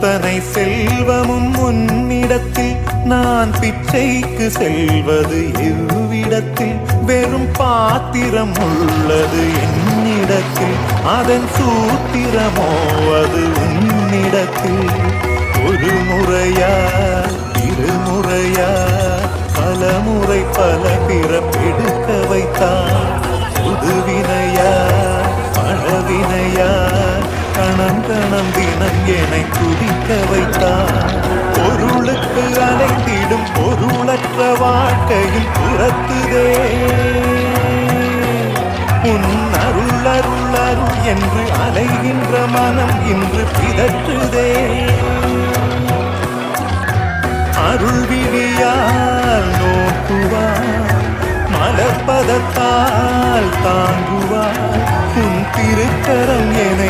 அத்தனை செல்வமும் உன்னிடத்தில். நான் பிச்சைக்கு செல்வது எவ்விடத்தில். வெறும் பாத்திரம் உள்ளது என்னிடத்தில். அதன் சூத்திரமோ அது உன்னிடத்தில். ஒரு முறையா கணம் கணம் தினம் என்னை துடிக்க வைத்தான் பொருளுக்கு அலைந்திடும் பொருளற்ற வாழ்க்கையில் புறத்துதே உன் அருள் அருள் அருள் என்று அலைகின்ற மனம் இன்று பிதற்றுதே. அருள் விழியால் நோக்குவார் மலர்பதத்தால் தாங்குவார். உன் திருக்கரம் என